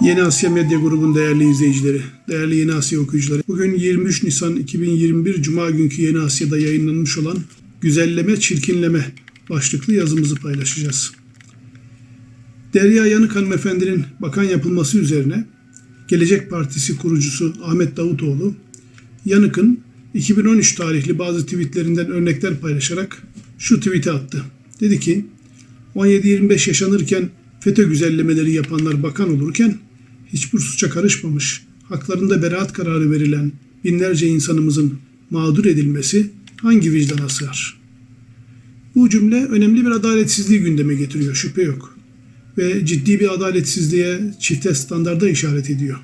Yeni Asya Medya Grubu'nun değerli izleyicileri, değerli Yeni Asya okuyucuları. Bugün 23 Nisan 2021 Cuma günkü Yeni Asya'da yayınlanmış olan Güzelleme Çirkinleme başlıklı yazımızı paylaşacağız. Derya Yanık hanımefendinin bakan yapılması üzerine Gelecek Partisi kurucusu Ahmet Davutoğlu, Yanık'ın 2013 tarihli bazı tweetlerinden örnekler paylaşarak şu tweet'i attı. Dedi ki, 17-25 yaşanırken FETÖ güzellemeleri yapanlar bakan olurken hiçbir suça karışmamış, haklarında beraat kararı verilen binlerce insanımızın mağdur edilmesi hangi vicdana sığar? Bu cümle önemli bir adaletsizliği gündeme getiriyor, şüphe yok. Ve ciddi bir adaletsizliğe, çifte standarda işaret ediyor.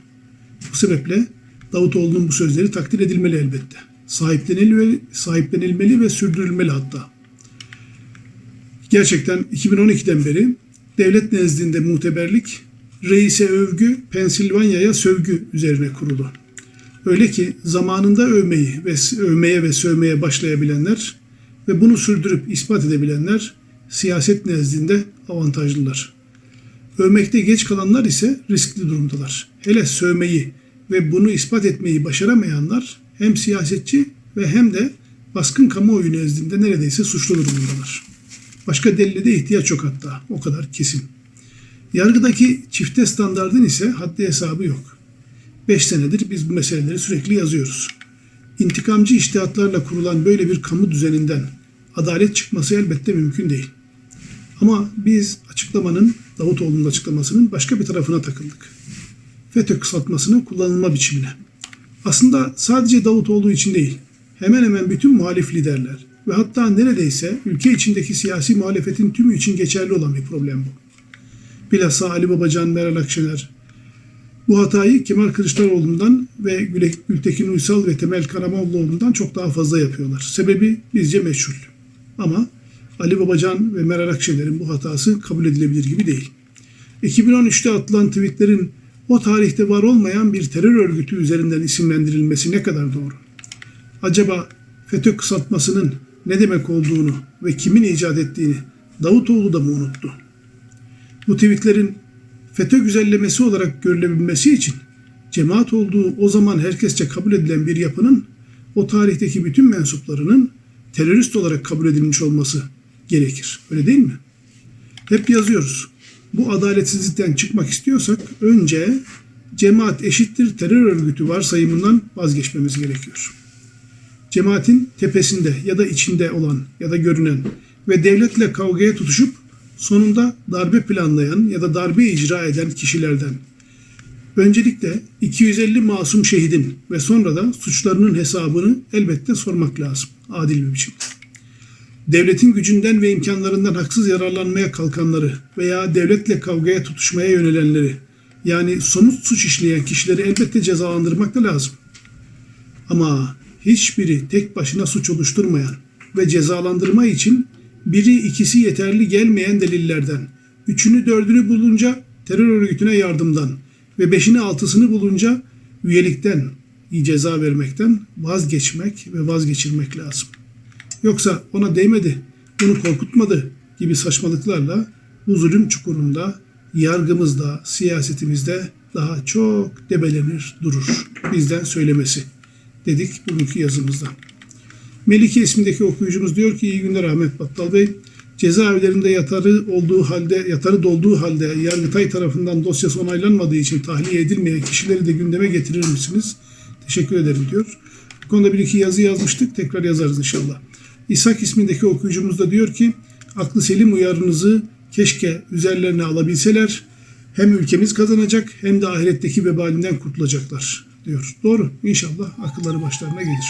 Bu sebeple Davutoğlu'nun bu sözleri takdir edilmeli elbette. Sahiplenilmeli, sahiplenilmeli ve sürdürülmeli hatta. Gerçekten 2012'den beri devlet nezdinde muteberlik, reise övgü, Pensilvanya'ya sövgü üzerine kurulu. Öyle ki zamanında övmeyi ve övmeye ve sövmeye başlayabilenler ve bunu sürdürüp ispat edebilenler siyaset nezdinde avantajlılar. Övmekte geç kalanlar ise riskli durumdalar. Hele sövmeyi ve bunu ispat etmeyi başaramayanlar hem siyasetçi ve hem de baskın kamuoyu nezdinde neredeyse suçlu durumundalar. Başka delile de ihtiyaç yok hatta. O kadar kesin. Yargıdaki çifte standardın ise haddi hesabı yok. Beş senedir biz bu meseleleri sürekli yazıyoruz. İntikamcı iştihatlarla kurulan böyle bir kamu düzeninden adalet çıkması elbette mümkün değil. Ama biz açıklamanın, Davutoğlu'nun açıklamasının başka bir tarafına takıldık. FETÖ kısaltmasının kullanılma biçimine. Aslında sadece Davutoğlu için değil, hemen hemen bütün muhalif liderler ve hatta neredeyse ülke içindeki siyasi muhalefetin tümü için geçerli olan bir problem bu. Bilhassa Ali Babacan, Meral Akşener. Bu hatayı Kemal Kılıçdaroğlu'ndan ve Gültekin Uysal ve Temel Karamollaoğlu'ndan çok daha fazla yapıyorlar. Sebebi bizce meçhul. Ama Ali Babacan ve Meral Akşener'in bu hatası kabul edilebilir gibi değil. 2013'te atılan tweetlerin o tarihte var olmayan bir terör örgütü üzerinden isimlendirilmesi ne kadar doğru? Acaba FETÖ kısaltmasının ne demek olduğunu ve kimin icat ettiğini Davutoğlu da mı unuttu? Bu tweetlerin FETÖ güzellemesi olarak görülebilmesi için cemaat olduğu o zaman herkesçe kabul edilen bir yapının o tarihteki bütün mensuplarının terörist olarak kabul edilmiş olması gerekir. Öyle değil mi? Hep yazıyoruz. Bu adaletsizlikten çıkmak istiyorsak önce cemaat eşittir terör örgütü varsayımından vazgeçmemiz gerekiyor. Cemaatin tepesinde ya da içinde olan ya da görünen ve devletle kavgaya tutuşup sonunda darbe planlayan ya da darbe icra eden kişilerden öncelikle 250 masum şehidin ve sonra da suçlarının hesabını elbette sormak lazım adil bir biçimde. Devletin gücünden ve imkanlarından haksız yararlanmaya kalkanları veya devletle kavgaya tutuşmaya yönelenleri yani somut suç işleyen kişileri elbette cezalandırmak da lazım. Ama hiçbiri tek başına suç oluşturmayan ve cezalandırma için biri ikisi yeterli gelmeyen delillerden, üçünü dördünü bulunca terör örgütüne yardımdan ve beşini altısını bulunca üyelikten, ceza vermekten vazgeçmek ve vazgeçirmek lazım. Yoksa ona değmedi, bunu korkutmadı gibi saçmalıklarla bu zulüm çukurunda yargımızda, siyasetimizde daha çok debelenir durur. Bizden söylemesi dedik bugünkü yazımızda. Melike ismindeki okuyucumuz diyor ki iyi günler Ahmet Battal Bey. Cezaevlerinde yatarı olduğu halde, yatarı dolduğu halde Yargıtay tarafından dosyası onaylanmadığı için tahliye edilmeyen kişileri de gündeme getirir misiniz? Teşekkür ederim diyor. Bu konuda bir iki yazı yazmıştık. Tekrar yazarız inşallah. İshak ismindeki okuyucumuz da diyor ki aklı selim uyarınızı keşke üzerlerine alabilseler hem ülkemiz kazanacak hem de ahiretteki vebalinden kurtulacaklar diyor. Doğru. İnşallah akılları başlarına gelir.